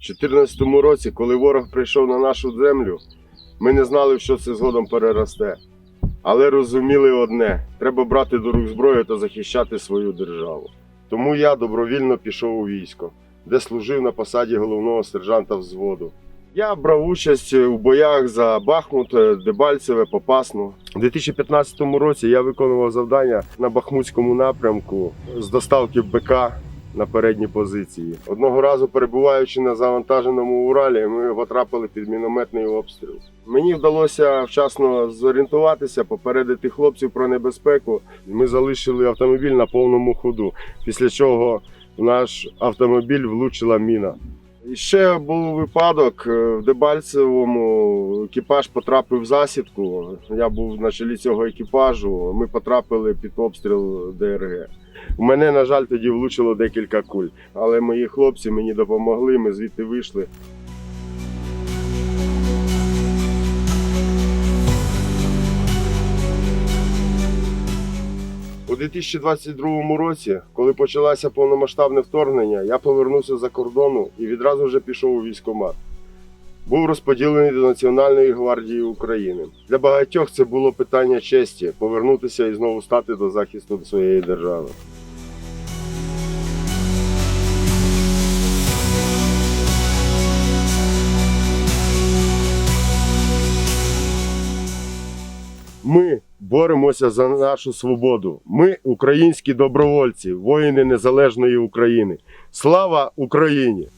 2014 році, коли ворог прийшов на нашу землю, ми не знали, що це згодом переросте. Але розуміли одне: треба брати до рук зброю та захищати свою державу. Тому я добровільно пішов у військо, де служив на посаді головного сержанта взводу. Я брав участь у боях за Бахмут, Дебальцеве, Попасну. У 2015 році я виконував завдання на Бахмутському напрямку з доставки БК на передні позиції. Одного разу, перебуваючи на завантаженому Уралі, ми потрапили під мінометний обстріл. Мені вдалося вчасно зорієнтуватися, попередити хлопців про небезпеку. Ми залишили автомобіль на повному ходу, після чого в наш автомобіль влучила міна. Ще був випадок е, в Дебальцевому. Екіпаж потрапив в засідку. Я був на чолі цього екіпажу. Ми потрапили під обстріл ДРГ. У мене, на жаль, тоді влучило декілька куль, але мої хлопці мені допомогли. Ми звідти вийшли. У 2022 році, коли почалося повномасштабне вторгнення, я повернувся за кордону і відразу вже пішов у військкомат. Був розподілений до Національної гвардії України. Для багатьох це було питання честі повернутися і знову стати до захисту своєї держави. Ми боремося за нашу свободу. Ми українські добровольці, воїни незалежної України. Слава Україні!